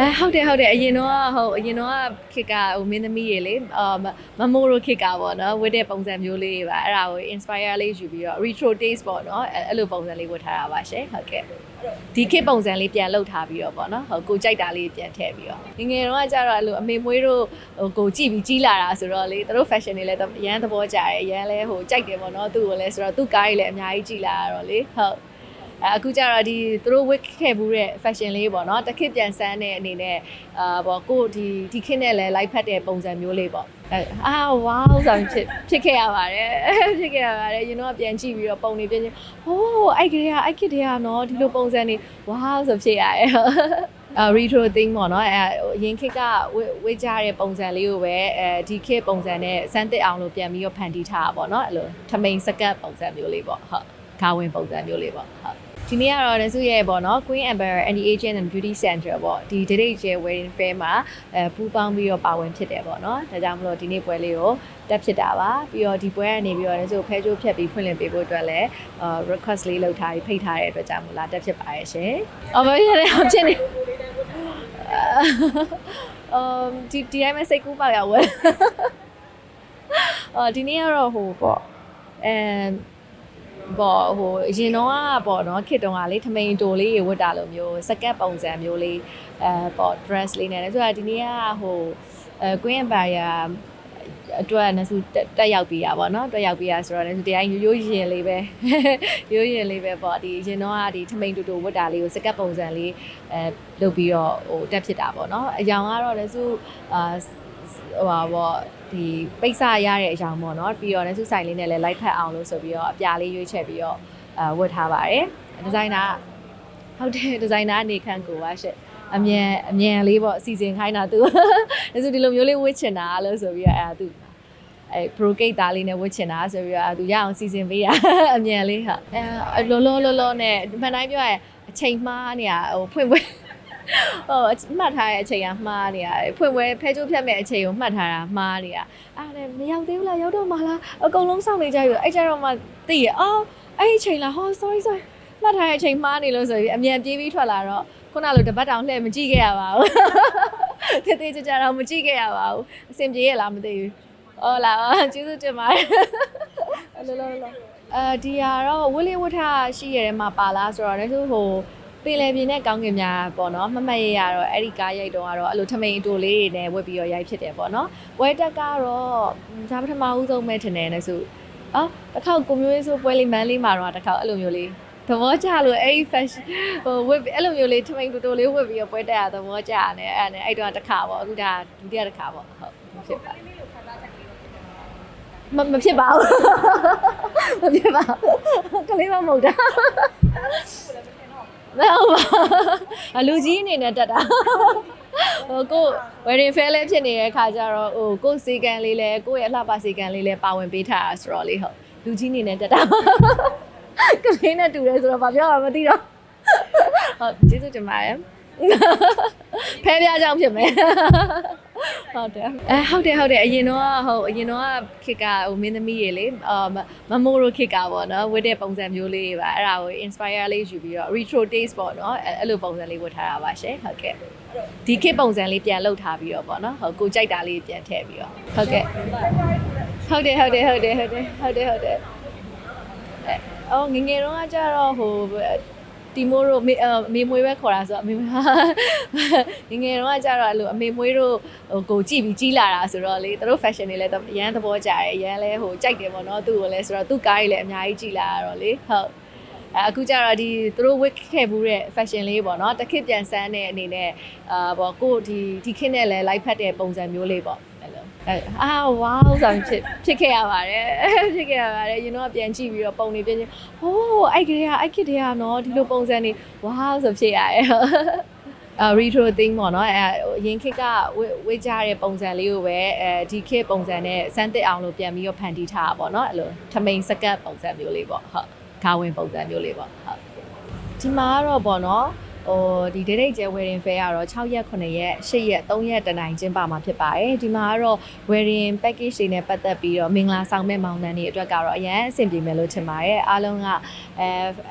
အဲဟုတ်တယ်ဟုတ်တယ်အရင်တော့ဟုတ်အရင်တော့ခစ်ကဟိုမင်းသမီးရေလေအာမမိုရိုခစ်ကပေါ့နော်ဝတ်တဲ့ပုံစံမျိုးလေးတွေပါအဲ့ဒါကို inspire လေးယူပြီးတော့ retro taste ပေါ့နော်အဲ့အဲ့လိုပုံစံလေးဝတ်ထားတာပါရှင်ဟုတ်ကဲ့ဒီခစ်ပုံစံလေးပြန်လုပ်ထားပြီးတော့ပေါ့နော်ဟုတ်ကိုကြိုက်တာလေးပြန်ထည့်ပြီးတော့ငယ်ငယ်တော့ကကြတော့အဲ့လိုအမေမွေးတို့ဟိုကိုကြည့်ပြီးကြီးလာတာဆိုတော့လေသူတို့ fashion တွေလည်းရမ်းသဘောကျတယ်ရမ်းလဲဟိုကြိုက်တယ်ပေါ့နော်သူ့ကိုလည်းဆိုတော့သူ့ကားကြီးလည်းအများကြီးကြီးလာတော့လေဟုတ် အဲအခုကျတော့ဒီသူတို့ဝတ်ခဲ့ဘူးတဲ့ fashion လေးပေါ့နော်တစ်ခေတ်ပြန်ဆန်းတဲ့အနေနဲ့အာပေါ့ကိုဒီဒီခေတ်နဲ့လည်း live ဖတ်တဲ့ပုံစံမျိုးလေးပေါ့အဲအာဝေါဆိုဖြစ်ဖြစ်ခဲ့ရပါတယ်ဖြစ်ခဲ့ရပါတယ် you know ပြန်ကြည့်ပြီးတော့ပုံတွေပြင်ချင်းဟိုးအဲ့ကလေးကအဲ့ခေတ်တည်းကနော်ဒီလိုပုံစံတွေဝေါဆိုဖြစ်ရတယ်အာ retro thing ပေါ့နော်အဲအရင်ခေတ်ကဝေဝေကြတဲ့ပုံစံလေးကိုပဲအဲဒီခေတ်ပုံစံနဲ့စမ်းသစ်အောင်လို့ပြန်ပြီးတော့ဖန်တီးထားတာပေါ့နော်အဲ့လိုထမိန်စကတ်ပုံစံမျိုးလေးပေါ့ဟုတ်ခါဝင်ပုံစံမျိုးလေးပေါ့ဟုတ် ဒီနေ့ကတော့လည်းစုရဲ့ပေါ့နော် Queen Amber Anti Aging and Beauty Center ပေါ့ဒီ Date Day Wedding Fair မှာအဲပူးပေါင်းပြီးတော့ပါဝင်ဖြစ်တယ်ပေါ့နော်ဒါကြောင့်မလို့ဒီနေ့ပွဲလေးကိုတက်ဖြစ်တာပါပြီးတော့ဒီပွဲကနေပြီးတော့လည်းစုဖဲချိုးဖြတ်ပြီးဖွင့်လင်းပေးဖို့အတွက်လည်းအာ request လေးလုပ်ထားပြီးဖိတ်ထားတဲ့အတွက်ကြောင့်မလားတက်ဖြစ်ပါရဲ့ရှင်။အော်ဘာဖြစ်လဲဖြစ်နေအမ်ဒီဒီတိုင်းမဲ့စိတ်ကူးပေါက်ရဝဲ။အော်ဒီနေ့ကတော့ဟိုပေါ့အဲ ပေါ့ဟိုအရင်တော့ကပေါ့နော်ခေတ်တုန်းကလေထမိန်တိုလေးရေဝတ်တာလိုမျိုးစကတ်ပုံစံမျိုးလေးအဲပေါ့ dress လေးနဲ့ဆိုတော့ဒီနေ့ကဟိုအဲ Queen Empire အတွက်နစုတက်ရောက်ပြီးရပါတော့တက်ရောက်ပြီးရဆိုတော့လည်းတရားရိုးရိုးရင်လေးပဲရိုးရင်လေးပဲပေါ့ဒီရင်တော့ကဒီထမိန်တူတူဝတ်တာလေးကိုစကတ်ပုံစံလေးအဲလုပ်ပြီးတော့ဟိုတက်ဖြစ်တာပေါ့နော်အယောင်ကတော့လည်းစုအာ ဟိုပါပေါ့ဒီပိတ်စရတဲ့အယောင်ပေါ့နော်ပြီးတော့လည်းစုဆိုင်လေးနဲ့လည်းလိုက်ဖက်အောင်လို့ဆိုပြီးတော့အပြာလေးရွေးချက်ပြီးတော့အာဝတ်ထားပါတယ်ဒီဇိုင်နာဟုတ်တယ်ဒီဇိုင်နာအနေခံကိုပါရှင့်အမြန်အမြန်လေးပေါ့အစီအစဉ်ခိုင်းတာသူဒါဆိုဒီလိုမျိုးလေးဝတ်ချင်တာလို့ဆိုပြီးတော့အဲသူအဲ pro gate သားလေးနဲ့ဝတ်ချင်တာဆိုပြီးတော့သူရအောင်စီစဉ်ပေးတာအမြန်လေးဟာအဲလောလောလောလောနဲ့မှန်တိုင်းပြောရရင်အချိန်မှားနေတာဟိုဖွင့်ဖွင့် ဟိုမှတ်ထားတဲ့အချိန်ကမှားနေရတယ်ဖွင့်ပွဲဖဲချိုးဖြတ်မဲ့အချိန်ကိုမှတ်ထားတာမှားနေတာအဲ့ဒါလည်းမရောက်သေးဘူးလားရောက်တော့မှလားအကုန်လုံးစောင့်နေကြပြီအဲ့ကြတော့မှသိရအော်အဲ့ဒီအချိန်လားဟော sorry sorry မှတ်ထားတဲ့အချိန်မှားနေလို့ဆိုပြီးအမြန်ပြေးပြီးထွက်လာတော့ခုနလိုတပတ်တောင်လှည့်မကြည့်ခဲ့ရပါဘူးတည်တည်ကြကြတော့မကြည့်ခဲ့ရပါဘူးအဆင်ပြေရလားမသိဘူးဟောလာကျေးဇူးတင်ပါတယ်လောလောလောအဲဒီဟာတော့ဝီလီဝတ်ထားရှိရတဲ့မှာပါလားဆိုတော့လည်းသူဟို ပင်လယ်ပြင်နဲ့ကောင်းကင်များပေါ့နော်မမတ်ရရတော့အဲ့ဒီကားရိုက်တော့ကတော့အဲ့လိုထမိန်အတူလေးတွေနဲ့ဝတ်ပြီးတော့ရိုက်ဖြစ်တယ်ပေါ့နော်ဝဲတက်ကတော့ဒါပထမဦးဆုံးပဲထင်တယ်နဲ့ဆိုအော်တစ်ခေါက်ကိုမျိုးရေးဆိုပွဲလေးမန်းလေးမှာတော့တစ်ခေါက်အဲ့လိုမျိုးလေးသဘောကျလို့အဲ့ဒီ fashion ဟိုဝတ်အဲ့လိုမျိုးလေးထမိန်တူတူလေးဝတ်ပြီးတော့ပွဲတက်ရသဘောကျတယ်အဲ့နဲ့အဲ့တော့တစ်ခါပေါ့အခုဒါဒုတိယတစ်ခါပေါ့ဟုတ်ဖြစ်ပါမမဖြစ်ပါဘူးမဖြစ်ပါဘူးကလေးမမဟုတ်တာ မဟုတ်ပါအလူကြီးအနေနဲ့တက်တာဟိုကို wedding fair လည်းဖြစ်နေတဲ့ခါကျတော့ဟိုကိုစီကန်လေးလည်းကိုရဲ့အလှပစီကန်လေးလည်းပါဝင်ပေးထားတာဆိုတော့လေဟုတ်လူကြီးအနေနဲ့တက်တာကလေးနဲ့တူတယ်ဆိုတော့ဘာပြောမှမသိတော့ဟုတ်ကျေးဇူးတင်ပါတယ်ဖဲပြားကြောင့်ဖြစ်မယ် ဟုတ်တယ်အဲဟုတ်တယ်ဟုတ်တယ်အရင်တော့ဟုတ်အရင်တော့ခစ်ကဟိုမင်းသမီးရေလေအာမမိုရိုခစ်ကပေါ့နော်ဝတ်တဲ့ပုံစံမျိုးလေးတွေပါအဲ့ဒါကို inspire လေးယူပြီးတော့ retro taste ပေါ့နော်အဲ့အဲ့လိုပုံစံလေးဝတ်ထားတာပါရှင်ဟုတ်ကဲ့ဒီခစ်ပုံစံလေးပြန်လုပ်ထားပြီးတော့ပေါ့နော်ဟုတ်ကိုကြိုက်တာလေးပြန်ထည့်ပြီးတော့ဟုတ်ကဲ့ဟုတ်တယ်ဟုတ်တယ်ဟုတ်တယ်ဟုတ်တယ်ဟုတ်တယ်ဟုတ်တယ်အဲအော်ငယ်ငယ်တော့ကကြတော့ဟို တီမိုတို့မေအမေမွေးပဲခေါ်တာဆိုတော့အမေမွေးငယ်ငယ်တော့ကကြတော့အဲ့လိုအမေမွေးတို့ဟိုကိုကြည့်ပြီးကြီးလာတာဆိုတော့လေသူတို့ fashion တွေလည်းရမ်းသဘောကျတယ်ရမ်းလဲဟိုကြိုက်တယ်ပေါ့နော်သူ့ကိုလည်းဆိုတော့သူ့ကားကြီးလည်းအများကြီးကြီးလာတော့လေဟုတ်အခုကျတော့ဒီသူတို့ဝတ်ခဲ့ဘူးတဲ့ fashion လေးပေါ့နော်တစ်ခေတ်ပြန်ဆန်းတဲ့အနေနဲ့အာပေါ့ကိုဒီဒီခေတ်နဲ့လည်း live ဖတ်တဲ့ပုံစံမျိုးလေးပေါ့ အဲ့လိုအာဝေါဆိုဖြစ်ဖြစ်ခဲ့ရပါတယ်ဖြစ်ခဲ့ရပါတယ် you know ပြန်ကြည့်ပြီးတော့ပုံတွေပြင်ချင်းဟိုးအဲ့ကလေးကအဲ့ခေတ်တည်းကနော်ဒီလိုပုံစံတွေဝါဆိုဖြစ်ရတယ်အာ retro thing ပေါ့နော်အဲအရင်ခေတ်ကဝဝေးကြတဲ့ပုံစံလေးကိုပဲအဲဒီခေတ်ပုံစံနဲ့စမ်းသစ်အောင်လို့ပြန်ပြီးတော့ဖန်တီးထားတာပေါ့နော်အဲ့လိုထမိန်စကတ်ပုံစံမျိုးလေးပေါ့ဟုတ်ခါဝင်ပုံစံမျိုးလေးပေါ့ဟုတ်ဒီမှာကတော့ပေါ့နော် ဟိုဒီ date ကျဲ wedding fair ကတော့6ရက်9ရက်10ရက်3ရက်တနိုင်ကျင်းပမှာဖြစ်ပါတယ်ဒီမှာကတော့ wedding package တွေနဲ့ပတ်သက်ပြီးတော့မင်္ဂလာဆောင်မဲ့မောင်နှံတွေအတွက်ကတော့အရင်အဆင်ပြေမယ်လို့ထင်ပါတယ်အားလုံးကအဲ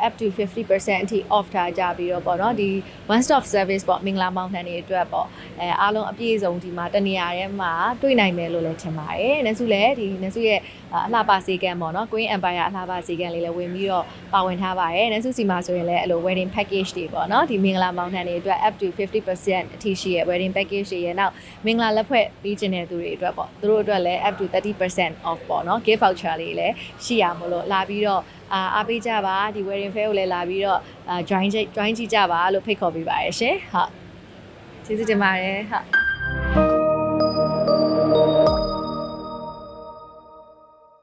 up to 50%အထိ off ထားကြပြီးတော့ပေါ့နော်ဒီ one stop service ပေါ့မင်္ဂလာမောင်နှံတွေအတွက်ပေါ့အဲအားလုံးအပြည့်စုံဒီမှာတနေရာထဲမှာတွေ့နိုင်မယ်လို့လည်းထင်ပါတယ်နစုလည်းဒီနစုရဲ့အလှပစေကံပေါ့နော် Queen Empire အလှပစေကံလေးလည်းဝင်ပြီးတော့ပါဝင်ထားပါတယ်နစုစီမှာဆိုရင်လည်းအဲ့လို wedding package တွေပေါ့နော်ဒီမင်္ဂလာမောင်နှံတွေအတွက် up to 50%အထိရှိရဲ့ wedding package တွေရဲ့နောက်မင်္ဂလာလက်ဖွဲ့ပြီးကျင်တဲ့သူတွေအတွက်ပေါ့သူတို့အတွက်လည်း up to 30% off ပေါ့နော် gift voucher လေးလည်းရှိရမလို့လာပြီးတော့အာအားပေးကြပါဒီ wedding fair ကိုလည်းလာပြီးတော့အာ join ကြ join ကြည့်ကြပါလို့ဖိတ်ခေါ်ပေးပါရရှင်ဟုတ်ကျေးဇူးတင်ပါတယ်ဟုတ်